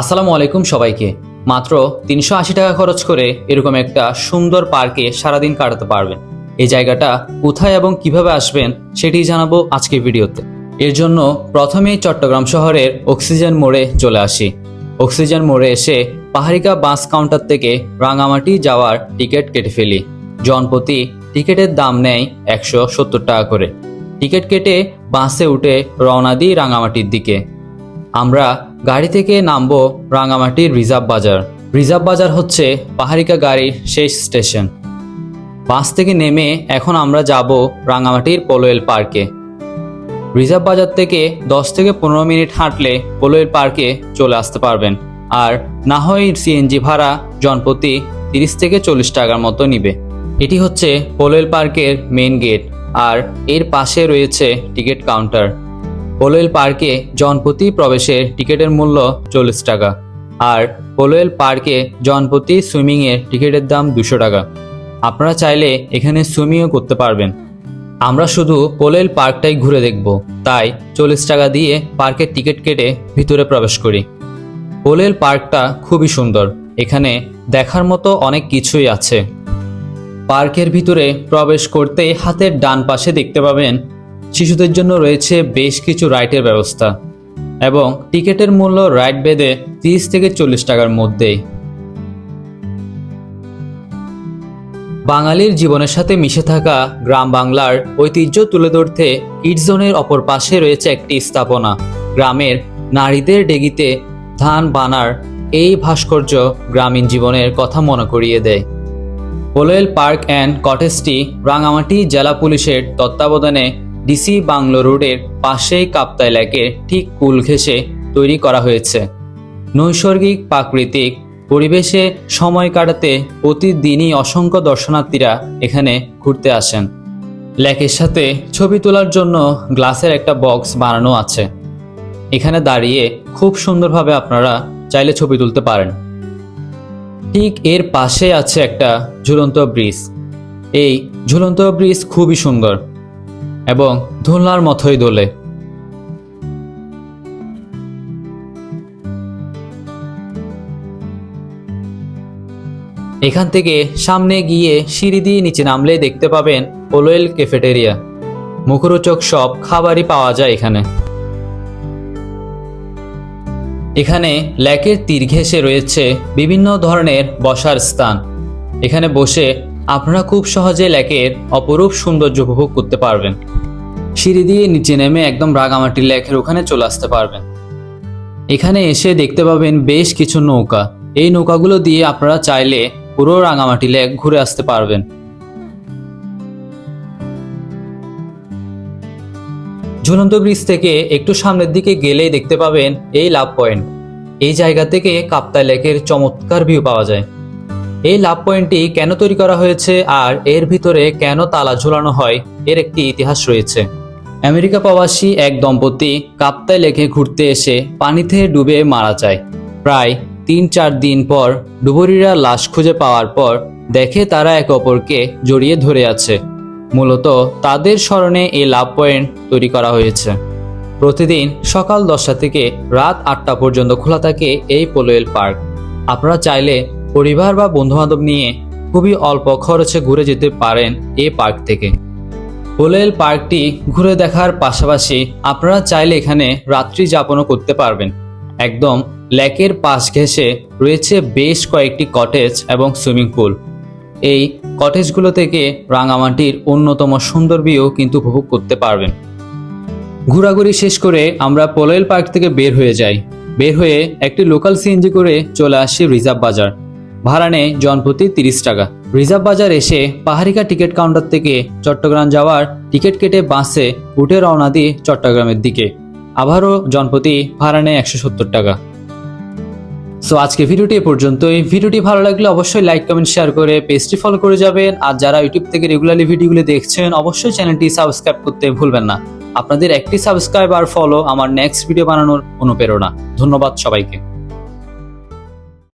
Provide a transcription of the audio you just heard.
আসসালামু আলাইকুম সবাইকে। মাত্র তিনশো আশি টাকা খরচ করে এরকম একটা সুন্দর পার্কে সারাদিন কাটাতে পারবেন। এই জায়গাটা কোথায় এবং কীভাবে আসবেন সেটি জানাব আজকের ভিডিওতে। এর জন্য প্রথমেই চট্টগ্রাম শহরের অক্সিজেন মোড়ে চলে আসি। অক্সিজেন মোড়ে এসে পাহাড়িকা বাস কাউন্টার থেকে রাঙামাটি যাওয়ার টিকিট কেটে ফেলি। জনপ্রতি টিকিটের দাম নেয় একশো সত্তর টাকা করে। টিকিট কেটে বাসে উঠে রওনা দিই রাঙামাটির দিকে। আমরা গাড়ি থেকে নামবো রাঙামাটির রিজার্ভ বাজার। রিজার্ভ বাজার হচ্ছে পাহাড়িকা গাড়ির শেষ স্টেশন। বাস থেকে নেমে এখন আমরা যাব রাঙামাটির পোলোয়েল পার্কে। রিজার্ভ বাজার থেকে দশ থেকে পনেরো মিনিট হাঁটলে পোলোয়েল পার্কে চলে আসতে পারবেন। আর না হয় সিএনজি ভাড়া জনপ্রতি তিরিশ থেকে চল্লিশ টাকার মতো নিবে। এটি হচ্ছে পোলোয়েল পার্কের মেইন গেট আর এর পাশে রয়েছে টিকিট কাউন্টার পোলোয়েল পার্কে জনপ্রতি প্রবেশের টিকিটের মূল্য চল্লিশ টাকা আর পোলোয়েল পার্কে জনপ্রতি সুইমিংয়ের টিকিটের দাম দুশো টাকা। আপনারা চাইলে এখানে সুইমিংও করতে পারবেন। আমরা শুধু পোলোয়েল পার্কটাই ঘুরে দেখব, তাই চল্লিশ টাকা দিয়ে পার্কের টিকিট কেটে ভিতরে প্রবেশ করি। পোলোয়েল পার্কটা খুবই সুন্দর, এখানে দেখার মতো অনেক কিছুই আছে। পার্কের ভিতরে প্রবেশ করতেই হাতের ডান পাশে দেখতে পাবেন শিশুদের জন্য রয়েছে বেশ কিছু রাইডের ব্যবস্থা এবং টিকিটের মূল্য রাইড বেঁধে তিরিশ থেকে চল্লিশ টাকার মধ্যেই। বাঙালির জীবনের সাথে মিশে থাকা গ্রাম বাংলার ঐতিহ্য তুলে ধরতে কিড জোনের অপর পাশে রয়েছে একটি স্থাপনা। গ্রামের নারীদের ডেগিতে ধান বানার এই ভাস্কর্য গ্রামীণ জীবনের কথা মনে করিয়ে দেয়। পোলোয়েল পার্ক অ্যান্ড কটেজটি রাঙামাটি জেলা পুলিশের তত্ত্বাবধানে ডিসি বাংলো রোডের পাশেই কাপ্তাই লেকের ঠিক কুল ঘেঁষে তৈরি করা হয়েছে। নৈসর্গিক প্রাকৃতিক পরিবেশে সময় কাটাতে প্রতিদিনই অসংখ্য দর্শনার্থীরা এখানে ঘুরতে আসেন। লেকের সাথে ছবি তোলার জন্য গ্লাসের একটা বক্স বানানো আছে। এখানে দাঁড়িয়ে খুব সুন্দরভাবে আপনারা চাইলে ছবি তুলতে পারেন। ঠিক এর পাশে আছে একটা ঝুলন্ত ব্রিজ। এই ঝুলন্ত ব্রিজ খুবই সুন্দর। এবং দোলনার মতোই দোলে। এখান থেকে সামনে গিয়ে সিঁড়ি দিয়ে নিচে নামলে দেখতে পাবেন পোলোয়েল ক্যাফেটেরিয়া। মুখরোচক সব খাবারই পাওয়া যায় এখানে। এখানে লেকের তীর ঘেঁষে রয়েছে বিভিন্ন ধরনের বসার স্থান। এখানে বসে আপনারা খুব সহজে লেকের অপরূপ সৌন্দর্য উপভোগ করতে পারবেন। সিঁড়ি দিয়ে নিচে নেমে একদম রাগামাটি লেকের ওখানে চলে আসতে পারবেন। এখানে এসে দেখতে পাবেন বেশ কিছু নৌকা। এই নৌকাগুলো দিয়ে আপনারা চাইলে পুরো রাঙামাটি লেক ঘুরে আসতে পারবেন। ঝুলন্ত ব্রিজ থেকে একটু সামনের দিকে গেলেই দেখতে পাবেন এই লাভ পয়েন্ট। এই জায়গা থেকে কাপ্তাই লেকের চমৎকার ভিউ পাওয়া যায়। এই লাভ পয়েন্টটি কেন তৈরি করা হয়েছে আর এর ভিতরে কেন তালা ঝুলানো হয়, এর একটি ইতিহাস রয়েছে। আমেরিকা প্রবাসী এক দম্পতি কাপ্তায় লেখে ঘুরতে এসে পানিতে ডুবে মারা যায়। প্রায় তিন চার দিন পর ডুবুরিরা লাশ খুঁজে পাওয়ার পর দেখে তারা একে অপরকে জড়িয়ে ধরে আছে। মূলত তাদের স্মরণে এই লাভ পয়েন্ট তৈরি করা হয়েছে। প্রতিদিন সকাল দশটা থেকে রাত আটটা পর্যন্ত খোলা থাকে এই পোলোয়েল পার্ক। আপনারা চাইলে পরিবার বা বন্ধুবান্ধব নিয়ে খুবই অল্প খরচে ঘুরে যেতে পারেন এ পার্ক থেকে। পোলোয়েল পার্কটি ঘুরে দেখার পাশাপাশি আপনারা চাইলে এখানে রাত্রি যাপনও করতে পারবেন। একদম লেকের পাশ ঘেঁষে রয়েছে বেশ কয়েকটি কটেজ এবং সুইমিং পুল। এই কটেজগুলো থেকে রাঙামাটির অন্যতম সুন্দর ভিউ কিন্তু উপভোগ করতে পারবেন। ঘোরাঘুরি শেষ করে আমরা পোলোয়েল পার্ক থেকে বের হয়ে যাই। বের হয়ে একটি লোকাল সিএনজি করে চলে আসি রিজার্ভ বাজার। ভাড়া নেয় জনপ্রতি তিরিশ টাকা। রিজার্ভ বাজার এসে পাহাড়িকা টিকিট কাউন্টার থেকে চট্টগ্রাম যাওয়ার টিকিট কেটে বাসে উঠে রওনা দিয়ে চট্টগ্রামের দিকে। আবারও জনপ্রতি ভাড়া নেয় একশো সত্তর টাকা। সো আজকে ভিডিওটি এ পর্যন্তই। ভিডিওটি ভালো লাগলে অবশ্যই লাইক কমেন্ট শেয়ার করে পেজটি ফলো করে যাবেন। আর যারা ইউটিউব থেকে রেগুলারলি ভিডিওগুলি দেখছেন, অবশ্যই চ্যানেলটি সাবস্ক্রাইব করতে ভুলবেন না। আপনাদের একটি সাবস্ক্রাইব আর ফলো আমার নেক্সট ভিডিও বানানোর অনুপ্রেরণা। ধন্যবাদ সবাইকে।